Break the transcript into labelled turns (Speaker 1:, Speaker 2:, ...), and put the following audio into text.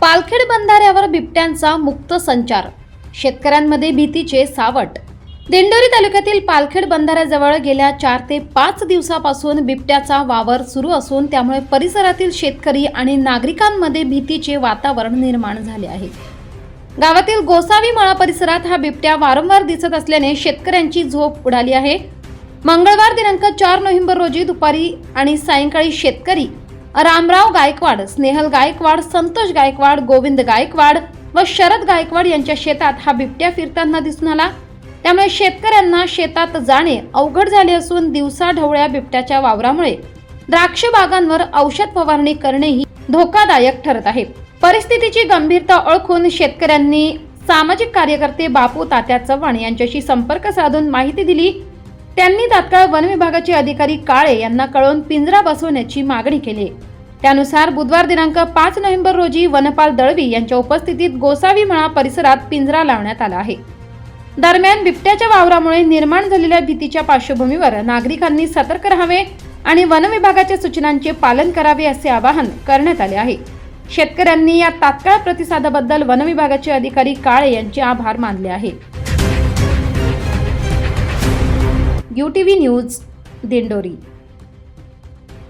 Speaker 1: पालखेड बंधाऱ्यावर बिबट्यांचा मुक्त संचार. शेतकऱ्यांमध्ये भीतीचे सावट. दिंडोरी तालुक्यातील पालखेड बंधाऱ्याजवळ गेल्या चार ते पाच दिवसापासून बिबट्याचा वावर सुरू असून त्यामुळे परिसरातील शेतकरी आणि नागरिकांमध्ये भीतीचे वातावरण निर्माण झाले आहे. गावातील गोसावी मळा परिसरात हा बिबट्या वारंवार दिसत असल्याने शेतकऱ्यांची झोप उडाली आहे. मंगळवार दिनांक चार नोव्हेंबर रोजी दुपारी आणि सायंकाळी शेतकरी रामराव गायकवाड स्नेहल गायकवाड संतोष गायकवाड गोविंद गायकवाड व शरद गायकवाड यांच्या शेतात हा बिबट्या फिरताना दिसून आला. त्यामुळे शेतकऱ्यांना शेतात जाणे अवघड झाले असून दिवसा ढवळ्या बिबट्याच्या वावरामुळे द्राक्ष बागांवर औषध फवारणी करणेही धोकादायक ठरत आहे. परिस्थितीची गंभीरता ओळखून शेतकऱ्यांनी सामाजिक कार्यकर्ते बापू तात्या चव्हाण यांच्याशी संपर्क साधून माहिती दिली. त्यांनी तात्काळ वन विभागाचे अधिकारी काळे यांना कळवून पिंजरा बसवण्याची मागणी केली. त्यानुसार बुधवार दिनांक पाच नोव्हेंबर रोजी वनपाल दळवी यांच्या उपस्थितीत गोसावी म्हणा परिसरात पिंजरा लावण्यात आला आहे. दरम्यान बिबट्याच्या वावरामुळे निर्माण झालेल्या भीतीच्या पार्श्वभूमीवर नागरिकांनी सतर्क राहावे आणि वनविभागाच्या सूचनांचे पालन करावे असे आवाहन करण्यात आले आहे. शेतकऱ्यांनी या तात्काळ प्रतिसादाबद्दल वनविभागाचे अधिकारी काळे यांचे आभार मानले आहे. U T V news Dindori.